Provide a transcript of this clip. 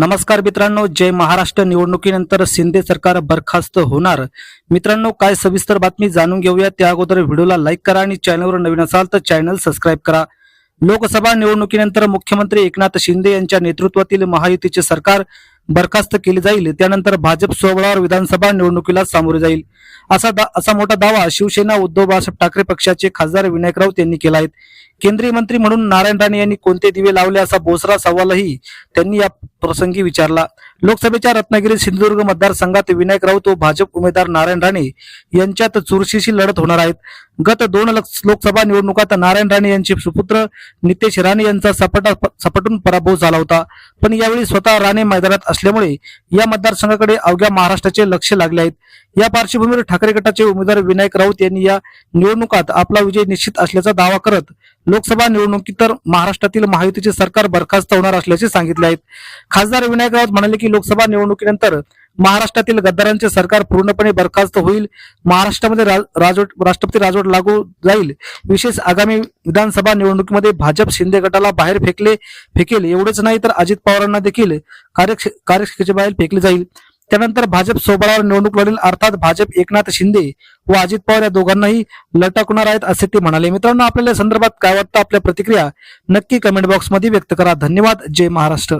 नमस्कार मित्रांनो जय महाराष्ट्र. निवडणुकीनंतर शिंदे सरकार बरखास्त होणार. मित्रांनो काय सविस्तर बातमी जाणून घेऊया. त्या अगोदर व्हिडिओला लाईक करा आणि चॅनलवर नवीन असाल तर चॅनल सबस्क्राईब करा. लोकसभा निवडणुकीनंतर मुख्यमंत्री एकनाथ शिंदे यांच्या नेतृत्वातील महायुतीचे सरकार बरखास्त केली जाईल. त्यानंतर भाजप सोबळावर विधानसभा निवडणुकीला सामोरे जाईल. असा दा, असा मोठा दावा शिवसेना उद्धव बाळासाहेब ठाकरे पक्षाचे खासदार विनायक राऊत यांनी केला आहे. केंद्रीय मंत्री म्हणून नारायण राणे यांनी कोणते दिवे लावले असा बोसरा सवालही त्यांनी या प्रसंगी विचारला. लोकसभेच्या रत्नागिरी सिंधुदुर्ग मतदारसंघात विनायक राऊत व भाजप उमेदवार नारायण राणे यांच्यात चुरशीशी लढत होणार आहेत. गत दोन लक्ष- लोकसभा निवडणुकात नारायण राणे यांचे सुपुत्र नितेश राणे यांचा सपाटा सपाटून पराभव झाला होता. पण यावेळी स्वतः राणे मैदानात असल्यामुळे या मतदारसंघाकडे अवघ्या महाराष्ट्राचे लक्ष लागले आहेत. या पार्श्वभूमीवर ठाकरे गटाचे उमेदवार विनायक राऊत यांनी या निवडणुकात आपला विजय निश्चित असल्याचा दावा करत लोकसभा निवडणुकीत तर महाराष्ट्रातील महायुतीचे सरकार बरखास्त होणार असल्याचे सांगितले आहेत. खासदार विनायक राऊत म्हणाले की लोकसभा निवडणुकीनंतर महाराष्ट्रातील गद्दारांचे सरकार पूर्णपणे बरखास्त होईल. महाराष्ट्रामध्ये राजवट राष्ट्रपती राजवट लागू जाईल. विशेष आगामी विधानसभा निवडणुकीमध्ये भाजप शिंदे गटाला बाहेर फेकले फेकेल एवढेच नाही तर अजित पवारांना देखील कार्यक्ष कार्यक्षेत्राच्या बाहेर फेकले जाईल. त्यानंतर भाजप सोबळावर निवडणूक लढेल अर्थात भाजप एकनाथ शिंदे व अजित पवार या दोघांनाही लटकणार आहेत असे ते म्हणाले. मित्रांनो आपल्याला संदर्भात काय वाटतं? आपल्या प्रतिक्रिया नक्की कमेंट बॉक्समध्ये व्यक्त करा. धन्यवाद. जय महाराष्ट्र.